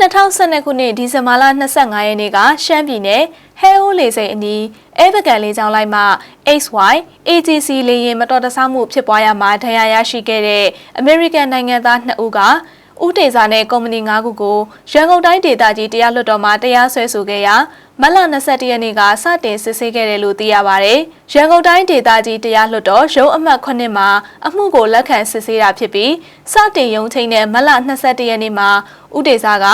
2012ခုနှစ်ဒီဇင်ဘာလ25ရက်နေ့ကရှမ်းပြည်နယ်ဟဲအိုးလေစိန်အနီးအဲဗကန်လေးချောင်းလိုက်မှ XY AGC လေယာဉ်မတော်တဆမှုဖြစ်ပွားရမှာဒဏ်ရာရရှိခဲ့တဲ့အမေရိကန်နိုင်ငံသား2ဦးက ဦးတေစာနဲ့ကုမ္ပဏီ9ခုကိုရန်ကုန်တိုင်းဒေသကြီးတရားလွှတ်တော်မှာတရားစွဲဆိုခဲ့ရာမတ်လ21ရက်နေ့ကစတင်စစ်ဆေးခဲ့တယ်လို့သိရပါဗျ။ရန်ကုန်တိုင်းဒေသကြီးတရားလွှတ်တော်ရုံးအမှတ်9မှာအမှုကိုလက်ခံစစ်ဆေးတာဖြစ်ပြီးစတင်ရုံးချိန်တဲ့မတ်လ21ရက်နေ့မှာဦးတေစာက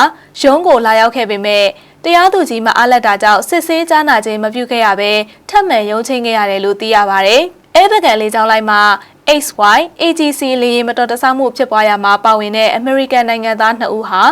ရုံးကိုလာရောက်ခဲ့ပေမဲ့တရားသူကြီးမအားလက်တာကြောင့်စစ်ဆေးကြားနာခြင်းမပြုခဲ့ရဘဲထပ်မံရုံးချိန်ခဲ့ရတယ်လို့သိရပါဗျ။အဲဘကန်လေးကြောင်းလိုက်မှာ XY AGC လေယာဉ်မတော်တဆမှုဖြစ်ပွားရမှာပါဝင်တဲ့အမေရိကန်နိုင်ငံသား2ဦးဟာ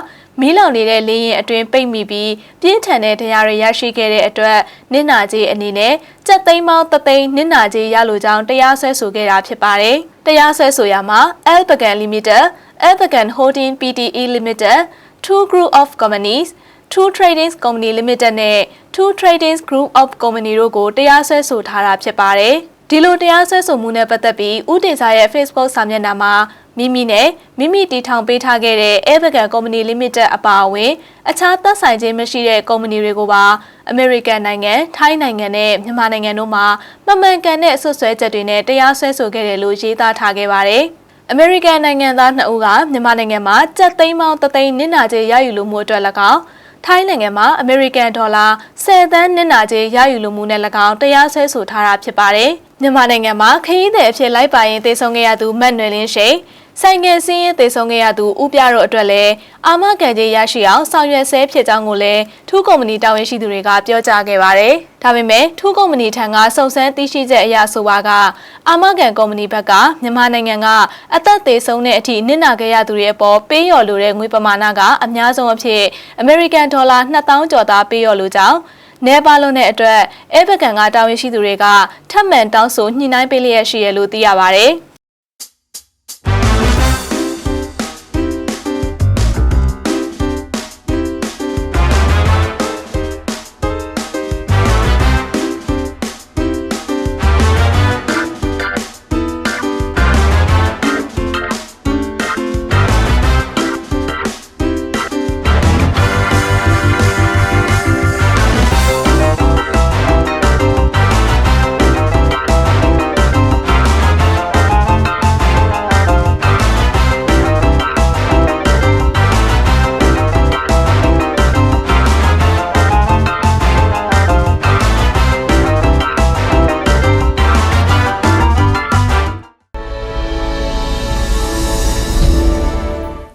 မီးလောင်နေတဲ့လေယာဉ်အတွင်းပိတ်မိပြီးပြင်းထန်တဲ့ဒဏ်ရာတွေရရှိခဲ့တဲ့အတွက်နစ်နာကြီးအနေနဲ့စက်သိန်းပေါင်းတသိန်းနစ်နာကြီးရလိုကြောင်းတရားစွဲဆိုခဲ့တာဖြစ်ပါတယ်။တရားစွဲဆိုရမှာ Alpacan Limited, Alpacan Holding Pte Limited, Two Group of Companies Two Tradings Company Limited နဲ့ Two Tradings Group of Company တို့ကိုတရားစွဲဆိုထားတာဖြစ်ပါတယ်။ ဒီလိုတရားစွဲဆိုမှုနဲ့ပတ်သက်ပြီးဦးတင်စာရဲ့ Facebook စာမျက်နှာမှာမိမိနဲ့မိမိတည်ထောင်ပေးထားခဲ့တဲ့ Evergan Company Limited အပါအဝင် အခြားသက်ဆိုင်ခြင်းမရှိတဲ့ကုမ္ပဏီတွေကိုပါ American နိုင်ငံ၊ထိုင်းနိုင်ငံနဲ့မြန်မာနိုင်ငံတို့မှာမမှန်ကန်တဲ့ဆွဆွဲချက်တွေနဲ့တရားစွဲဆိုခဲ့တယ်လို့ရေးသားထားခဲ့ပါတယ်။ American နိုင်ငံသား2ဦးကမြန်မာနိုင်ငံမှာကြက်သိန်းပေါင်း3သိန်းနစ်နာကြေးရယူလို့မှုအတွက်၎င်း ထိုင်းနိုင်ငံမှာအမေရိကန်ဒေါ်လာ10သန်းနစ်နာကြေးရယူလိုမှုနဲ့၎င်းတရားစွဲဆိုထားတာဖြစ်ပါတယ်။မြန်မာနိုင်ငံမှာခရီးသည်အဖြစ်လိုက်ပါရင်တည်ဆုံခဲ့ရသူမတ်နွယ်လင်းရှိန် ဆိုင်ငယ်စင်းရင်တည်ဆုံခဲ့ရသူဦးပြတို့အတွက်လည်းအာမခံကြေးရရှိအောင်ဆောင်ရွက်ဆဲဖြစ်ကြောင်းကိုလည်းထူးကုမ္ပဏီတာဝန်ရှိသူတွေကပြောကြားခဲ့ပါတယ်။ဒါပေမဲ့ထူးကုမ္ပဏီထံကစုံစမ်းသိရှိချက်အရဆိုပါကအာမခံကုမ္ပဏီဘက်ကမြန်မာနိုင်ငံကအသက်သေးဆုံးတဲ့အထိနစ်နာခဲ့ရသူတွေအပေါ်ပေးလျော်လိုတဲ့ငွေပမာဏကအများဆုံးအဖြစ်အမေရိကန်ဒေါ်လာ2000ကျော်သားပေးလျော်လိုကြောင်းနေပါလုံးတဲ့အတွက်အဲဘကန်ကတာဝန်ရှိသူတွေကထပ်မံတောင်းဆိုညှိနှိုင်းပေးလျက်ရှိရလို့သိရပါဗျ။